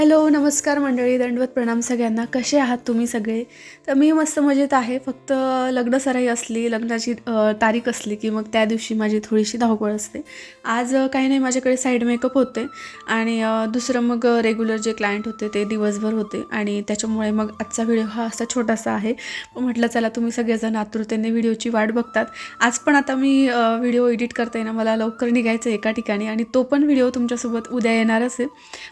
Hello नमस्कार मंडळी दंडवत प्रणाम सगळ्यांना. कसे आहात तुम्ही सगळे? तर मी मस्त मजेत आहे. फक्त लग्न सराई असली लग्नाची तारीख असली की मग त्या दिवशी माझी थोडीशी धावपळ असते. आज काही नाही माझ्याकडे साईड मेकअप होते आणि दुसरं मग रेग्युलर जे क्लायंट होते ते दिवसभर होते आणि त्याच्यामुळे मग आजचा व्हिडिओ हा असा छोटासा आहे. म्हटलं चला तुम्ही सगळेजण आतुरतेने व्हिडिओची वाट बघतात. आज पण आता मी व्हिडिओ एडिट करते ना मला लवकर निघायचं आहे एका ठिकाणी आणि तो पण व्हिडिओ तुमच्यासोबत उद्या येणारच आहे.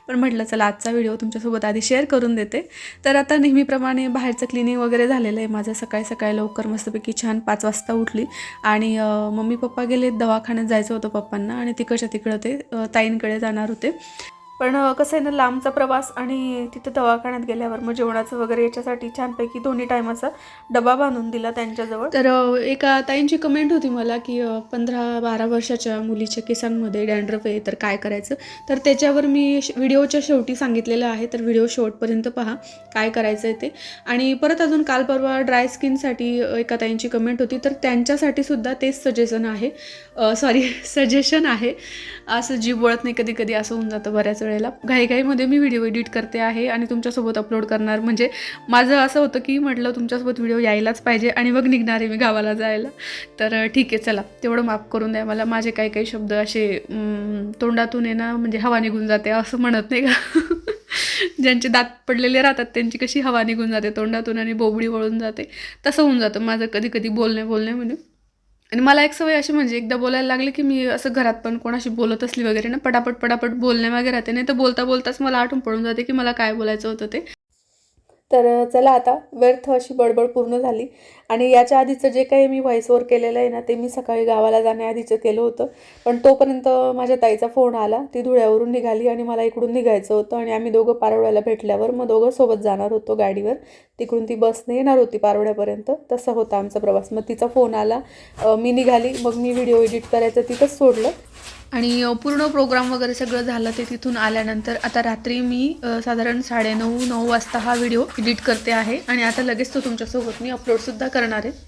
पण म्हटलं चला आजचा व्हिडिओ तुमच्यासोबत आधी शेअर करून देते. तर आता नेहमीप्रमाणे बाहेरचं क्लिनिंग वगैरे झालेलं आहे. माझं सकाळी सकाळी लवकर मस्तपैकी छान पाच वाजता उठली. आणि मम्मी पप्पा गेले दवाखान्यात जायचं होतं पप्पांना. आणि तिकडच्या तिकडं ते ताईंकडे जाणार होते. पण कसं आहे ना लांबचा प्रवास आणि तिथे दवाखान्यात गेल्यावर मग जेवणाचं वगैरे याच्यासाठी छानपैकी दोन्ही टायमाचा डबा बांधून दिला त्यांच्याजवळ. तर एका ताईंची कमेंट होती मला की पंधरा बारा वर्षाच्या मुलीच्या केसांमध्ये डॅन्ड्रफ आहे तर काय करायचं? तर त्याच्यावर मी श- व्हिडिओच्या शेवटी सांगितलेलं आहे तर व्हिडिओ शेवटपर्यंत पहा काय करायचं आहे ते. आणि परत अजून काल परवा ड्राय स्किनसाठी एका ताईंची कमेंट होती तर त्यांच्यासाठी सुद्धा तेच सजेशन आहे. सॉरी सजेशन आहे. असं जीव वळत नाही कधी कधी असं होऊन जातं बऱ्याच वेळेला घाईघाईमध्ये मी व्हिडिओ एडिट करते आहे आणि तुमच्यासोबत अपलोड करणार. म्हणजे माझं असं होतं की म्हटलं तुमच्यासोबत व्हिडिओ यायलाच पाहिजे आणि मग निघणार आहे मी गावाला जायला. तर ठीक आहे चला. तेवढं माफ करून द्या मला. माझे काही काही शब्द असे तोंडातून आहे ना म्हणजे हवा निघून जाते असं म्हणत नाही का? ज्यांचे दात पडलेले राहतात त्यांची कशी हवा निघून जाते तोंडातून आणि बोबडी वळून जाते. तसं होऊन जातं. माझं कधी कधी बोलणे बोलणे म्हणजे आणि मला एक सवय अशी म्हणजे एकदा बोलायला लागले की मी असं घरात पण कोणाशी बोलत असली वगैरे ना पटापट पटापट बोलणे वगैरे राहते. नाही तर बोलता बोलताच मला आठवण पडून जाते की मला काय बोलायचं होतं ते. तर चला आता व्यर्थ अशी बडबड पूर्ण झाली. आणि याच्या आधीचं जे काही मी व्हॉइसवर केलेलं आहे ना ते मी सकाळी गावाला जाण्याआधीचं केलं होतं. पण तोपर्यंत माझ्या ताईचा फोन आला. ती धुळ्यावरून निघाली आणि मला इकडून निघायचं होतं आणि आम्ही दोघं पारोळ्याला भेटल्यावर मग दोघं सोबत जाणार होतो गाडीवर. तिकडून ती बसने येणार होती पारोळ्यापर्यंत. तसा होता आमचा प्रवास. मग तिचा फोन आला. मी निघाली. मग मी व्हिडिओ एडिट करायचं तिथंच सोडलं. आणि पूर्ण प्रोग्राम वगैरे सगळं झालं ते तिथून आल्यानंतर आता रात्री मी साधारण साडेनऊ नऊ वाजता हा व्हिडिओ एडिट करते आहे. आणि आता लगेच तो तुमच्यासोबत मी अपलोडसुद्धा करणार आहे.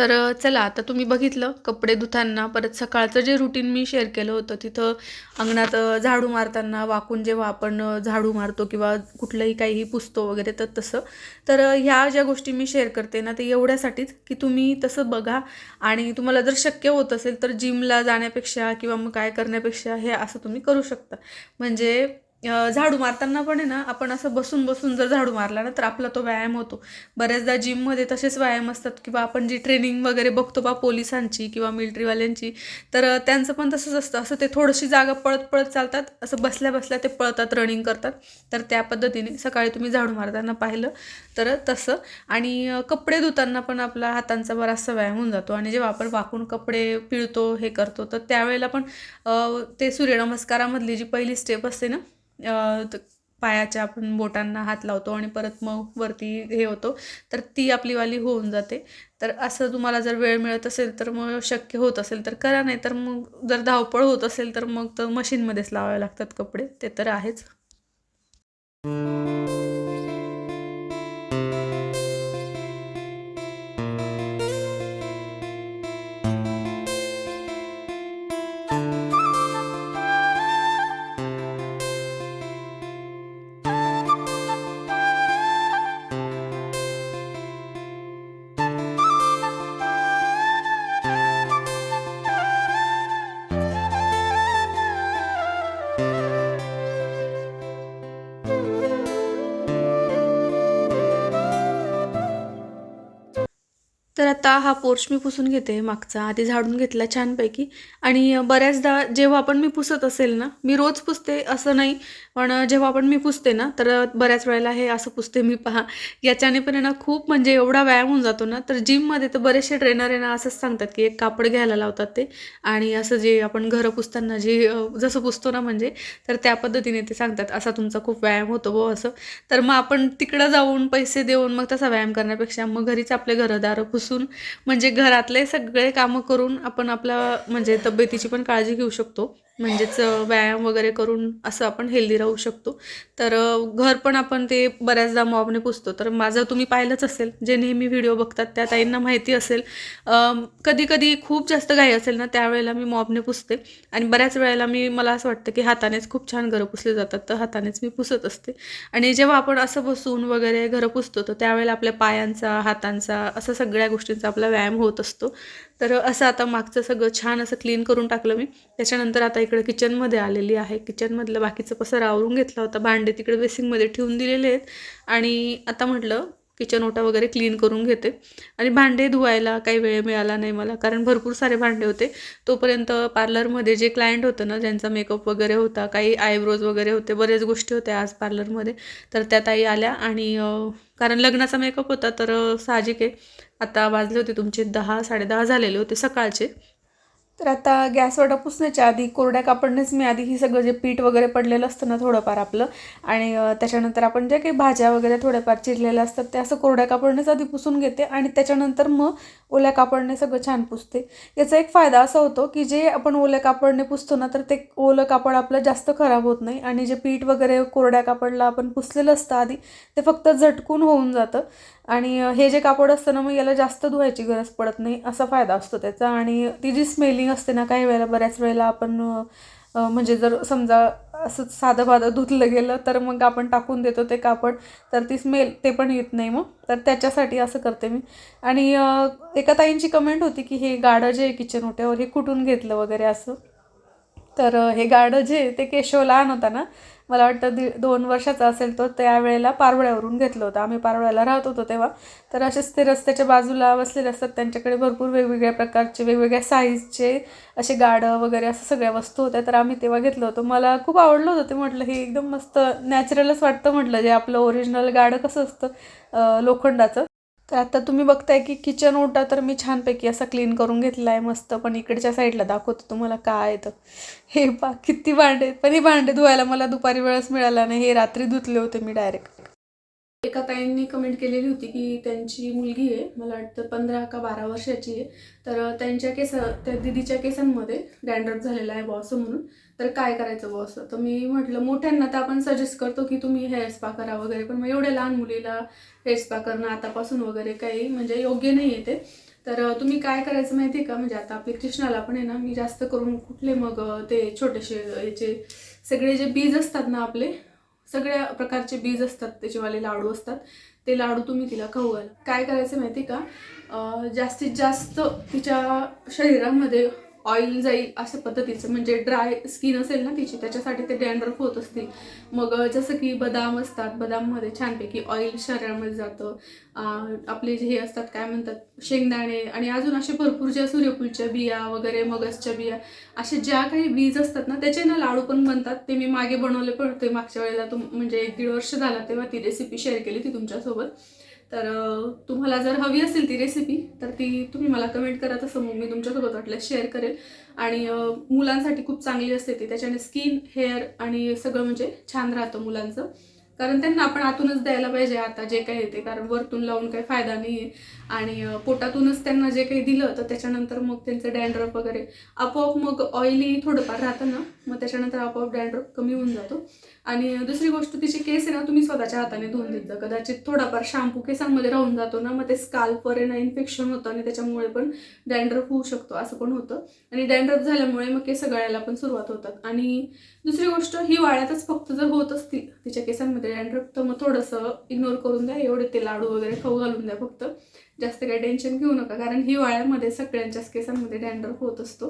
तर चला आता तुम्ही बघितलं कपडे धुताना परत सकाळचं जे रुटीन मी शेअर केलं होतं तिथं अंगणात झाडू मारताना वाकून जेव्हा आपण झाडू मारतो किंवा कुठलंही काहीही पुसतो वगैरे तर तसं. तर ह्या ज्या गोष्टी मी शेअर करते ना ते एवढ्यासाठीच की तुम्ही तसं बघा आणि तुम्हाला जर शक्य होत असेल तर जिमला जाण्यापेक्षा किंवा मग काय करण्यापेक्षा हे असं तुम्ही करू शकता. म्हणजे झाडू मारताना पण आहे ना आपण असं बसून बसून जर झाडू मारला ना तर आपला तो व्यायाम होतो. बऱ्याचदा जिममध्ये तसेच व्यायाम असतात किंवा आपण जी ट्रेनिंग वगैरे बघतो बा पोलिसांची किंवा मिलिटरीवाल्यांची तर त्यांचं पण तसंच असतं. असं ते थोडीशी जागा पळत पळत चालतात असं बसल्या बसल्या ते पळतात रनिंग करतात. तर त्या पद्धतीने सकाळी तुम्ही झाडू मारताना पाहिलं तर तसं. आणि कपडे धुताना पण आपला हातांचा बराचसा व्यायाम होऊन जातो. आणि जेव्हा आपण वाकून कपडे पिळतो हे करतो तर त्यावेळेला पण ते सूर्यनमस्कारामधली जी पहिली स्टेप असते ना पायाच्या आपण बोटांना हात लावतो आणि परत मग वरती हे होतो. तर ती आपली वाली होऊन जाते. तर असं तुम्हाला जर वेळ मिळत असेल तर मग शक्य होत असेल तर करा नाही तर मग जर धावपळ होत असेल तर मग तर मशीनमध्येच लावावे लागतात कपडे. ते तर आहेच. आता हा पोर्च मी पुसून घेते मागचा. आधी झाडून घेतला छानपैकी. आणि बऱ्याचदा जेव्हा आपण मी पुसत असेल ना मी रोज पुसते असं नाही. पण जेव्हा आपण मी पुसते ना तर बऱ्याच वेळेला हे असं पुसते मी पहा. याच्याने पण आहे ना खूप म्हणजे एवढा व्यायाम होऊन जातो ना तर जिममध्ये तर बरेचसे ट्रेनर आहे ना असंच सांगतात की एक कापड घ्यायला लावतात ते. आणि असं जे आपण घरं पुसताना जे जसं पुसतो ना म्हणजे तर त्या पद्धतीने ते सांगतात असा तुमचा खूप व्यायाम होतो बो असं. तर मग आपण तिकडं जाऊन पैसे देऊन मग तसा व्यायाम करण्यापेक्षा मग घरीच आपले घरदारं पुसून म्हणजे घरातले सगळे कामं करून आपण आपल्या म्हणजे तब्येतीची पण काळजी घेऊ शकतो. म्हणजेच व्यायाम वगैरे करून असं आपण हेल्दी राहू शकतो. तर घर पण आपण ते बऱ्याचदा मॉबने पुसतो. तर माझं तुम्ही पाहिलंच असेल जे नेहमी व्हिडिओ बघतात त्या ताईंना माहिती असेल. कधी कधी खूप जास्त घाई असेल ना त्यावेळेला मी मॉबने पुसते. आणि बऱ्याच वेळेला मी मला असं वाटतं की हातानेच खूप छान घरं पुसले जातात तर हातानेच मी पुसत असते. आणि जेव्हा आपण असं बसून वगैरे घरं पुसतो तर त्यावेळेला आपल्या पायांचा हातांचा असं सगळ्या गोष्टींचा आपला व्यायाम होत असतो. तर असं आता मागचं सगळं छान असं क्लीन करून टाकलं मी. त्याच्यानंतर आता इकडं किचनमध्ये आलेली आहे. किचनमधलं बाकीचं पसर आवरून घेतला होता. भांडे तिकडे बेसिंगमध्ये ठेवून दिलेले आहेत. आणि आता म्हटलं किचन ओटा वगैरे क्लीन करून घेते. आणि भांडे धुवायला काही वेळ मिळाला नाही मला कारण भरपूर सारे भांडे होते. तोपर्यंत पार्लरमध्ये जे क्लायंट होतं ना ज्यांचा मेकअप वगैरे होता काही आयब्रोज वगैरे होते बरेच गोष्टी होत्या आज पार्लरमध्ये. तर त्या ताई आल्या आणि कारण लग्नाचा मेकअप होता तर साहजिक आहे. आता वाजले होते तुमचे दहा साडेदहा झालेले होते सकाळचे. तर आता गॅसवाटा पुसण्याच्या आधी कोरड्या कापडनेच मी आधी ही सगळं जे पीठ वगैरे पडलेलं असतं ना थोडंफार आपलं आणि त्याच्यानंतर आपण जे काही भाज्या वगैरे थोड्याफार चिरलेल्या असतात त्या असं कोरड्या कापडनेच आधी पुसून घेते आणि त्याच्यानंतर मग ओल्या कापडने सगळं छान पुसते. याचा एक फायदा असा होतो की जे आपण ओल्या कापडने पुसतो ना तर ते ओलं कापड आपलं जास्त खराब होत नाही आणि जे पीठ वगैरे कोरड्या कापडला आपण पुसलेलं असतं आधी ते फक्त झटकून होऊन जातं. आणि हे जे कापड असतं ना मग याला जास्त धुवायची गरज पडत नाही असा फायदा असतो त्याचा. आणि ती जी स्मेलिंग असते ना काही वेळेला बऱ्याच वेळेला आपण म्हणजे जर समजा असं साधं बाधं धुतलं गेलं तर मग आपण टाकून देतो ते कापड तर ती स्मेल ते पण येत नाही मग. तर त्याच्यासाठी असं करते मी. आणि एका ताईंची कमेंट होती की हे गाडं जे किचन ओट्यावर हे कुठून घेतलं वगैरे असं? तर हे गाडं जे ते केशवला आणता होता ना मला वाटतं दी दोन वर्षाचा असेल तो त्यावेळेला पारवळ्यावरून घेतलं होतं. आम्ही पारवळ्याला राहत होतो तेव्हा. तर असेच ते रस्त्याच्या बाजूला बसलेले असतात. त्यांच्याकडे भरपूर वेगवेगळ्या प्रकारचे वेगवेगळ्या साईजचे असे गाडं वगैरे असं सगळ्या वस्तू होत्या. तर आम्ही तेव्हा घेतलं होतं. मला खूप आवडलं होतं ते म्हटलं. हे एकदम मस्त नॅचरलच वाटतं म्हटलं. जे आपलं ओरिजिनल गाडं कसं असतं लोखंडाचं. तर आता तुम्ही बघताय की किचन ओटा तर मी छानपैकी असा क्लीन करून घेतला आहे मस्त. पण इकडच्या साईडला दाखवतो तुम्हाला काय येतं हे पा किती भांडे आहेत. पण हे भांडे धुवायला मला दुपारी वेळच मिळाला नाही. हे रात्री धुतले होते मी डायरेक्ट एका ताईंनी कमेंट केलेली होती की त्यांची मुलगी आहे. मला वाटतं पंधरा का बारा वर्षाची आहे. तर त्यांच्या केस त्या दिदीच्या केसांमध्ये डॅन्ड्रफ झालेला आहे बॉस म्हणून. तर काय करायचं बॉस तर मी म्हटलं मोठ्यांना तर आपण सजेस्ट करतो की तुम्ही हेअर स्पा करा वगैरे पण मग एवढ्या लहान मुलीला हेअर स्पा करणं आतापासून वगैरे काही म्हणजे योग्य नाही आहे ते. तर तुम्ही काय करायचं माहिती आहे का? म्हणजे आता आपली कृष्णाला पण आहे ना मी जास्त करून कुठले मग ते छोटेसे याचे सगळे जे बीज असतात ना आपले सगळ्या प्रकारचे बीज असतात त्याचेवाले लाडू असतात ते लाडू तुम्ही तिला खाऊ घाला. काय करायचं माहिती का? जास्तीत जास्त तिच्या शरीरामध्ये ऑइल जाईल अशा पद्धतीचं. म्हणजे ड्राय स्किन असेल ना तिची त्याच्यासाठी ते डॅन्ड्रफ होत असतील. मग जसं की बदाम असतात बदाममध्ये छानपैकी ऑइल शरीरामध्ये जातं. आपले जे हे असतात काय म्हणतात शेंगदाणे आणि अजून असे भरपूर ज्या सूर्यफूलच्या बिया वगैरे मगजच्या बिया असे ज्या काही बीज असतात ना त्याचे ना लाडू पण बनतात. ते मी मागे बनवले पण होते मागच्या वेळेला. तुम म्हणजे एक दीड वर्ष झाला तेव्हा ती रेसिपी शेअर केली ती तुमच्यासोबत. तर तुम्हाला जर हवी असेल ती रेसिपी तर ती तुम्ही मला कमेंट करा. तसं मग मी तुमच्यासोबत वाटल्यास शेअर करेल. आणि मुलांसाठी खूप चांगली असते ती. त्याच्याने स्किन हेअर आणि सगळं म्हणजे छान राहतं मुलांचं. कारण त्यांना आपण आतूनच द्यायला पाहिजे आता जे काही येते. कारण वरतून लावून काही फायदा नाही आहे आणि पोटातूनच त्यांना जे काही दिलं तर त्याच्यानंतर मग त्यांचं डॅन्ड्रफ वगैरे आपोआप मग ऑइली थोडंफार राहतं ना मग त्याच्यानंतर आपोआप डॅन्ड्रफ कमी होऊन जातो. आणि दुसरी गोष्ट तिचे केस आहे ना तुम्ही स्वतःच्या हाताने धुवून देत. जा कदाचित थोडाफार शॅम्पू केसांमध्ये राहून जातो ना मग ते स्काल्प आहे ना इन्फेक्शन होतं आणि त्याच्यामुळे पण डॅन्ड्रफ होऊ शकतो असं पण होतं. आणि डॅन्ड्रफ झाल्यामुळे मग केस गळायला पण सुरुवात होतात. आणि दुसरी गोष्ट हिवाळ्यातच फक्त जर होत असतील तिच्या केसांमध्ये डॅन्ड्रफ तर मग थोडंसं इग्नोर करून द्या एवढे ते लाडू वगैरे खाऊ घालून द्या फक्त. जास्त काही टेन्शन घेऊ नका कारण हिवाळ्यामध्ये सगळ्यांच्याच केसांमध्ये डॅन्ड्रफ होत असतो.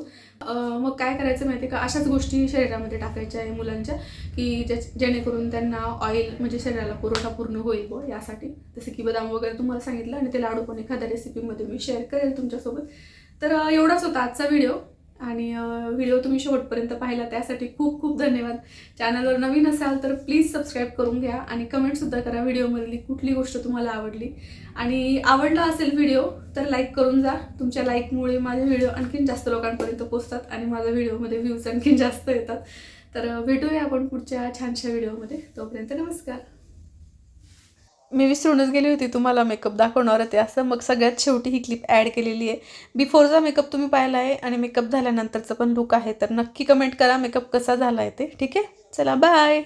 मग काय करायचं माहिती आहे का? अशाच गोष्टी शरीरामध्ये टाकायच्या आहे मुलांच्या की ज्या जेणेकरून त्यांना ऑइल म्हणजे शरीराला पुरवठा पूर्ण होईल व यासाठी. जसं की बदाम वगैरे तुम्हाला सांगितलं आणि ते लाडू पण एखाद्या रेसिपीमध्ये मी शेअर करेल तुमच्यासोबत. तर एवढाच होता आजचा व्हिडिओ आणि व्हिडिओ तुम्ही शेवटपर्यंत पाहिला त्यासाठी खूप खूप धन्यवाद. चॅनलवर नवीन असाल तर प्लीज सबस्क्राईब करून घ्या आणि कमेंटसुद्धा करा व्हिडिओमधली कुठली गोष्ट तुम्हाला आवडली. आणि आवडला असेल व्हिडिओ तर लाईक करून जा. तुमच्या लाईकमुळे माझे व्हिडिओ आणखीन जास्त लोकांपर्यंत पोचतात आणि माझ्या व्हिडिओमध्ये व्ह्यूज आणखीन जास्त येतात. तर भेटूया आपण पुढच्या छानशा व्हिडिओमध्ये. तोपर्यंत नमस्कार. मी विसरूनच गेली होती तुम्हाला मेकअप दाखवणार होते. असं मग सगळ्यात शेवटी ही क्लिप ॲड केलेली आहे. बिफोरचा मेकअप तुम्ही पाहिला आहे आणि मेकअप झाल्यानंतरचं पण लुक आहे. तर नक्की कमेंट करा मेकअप कसा झाला आहे ते. ठीक आहे? चला बाय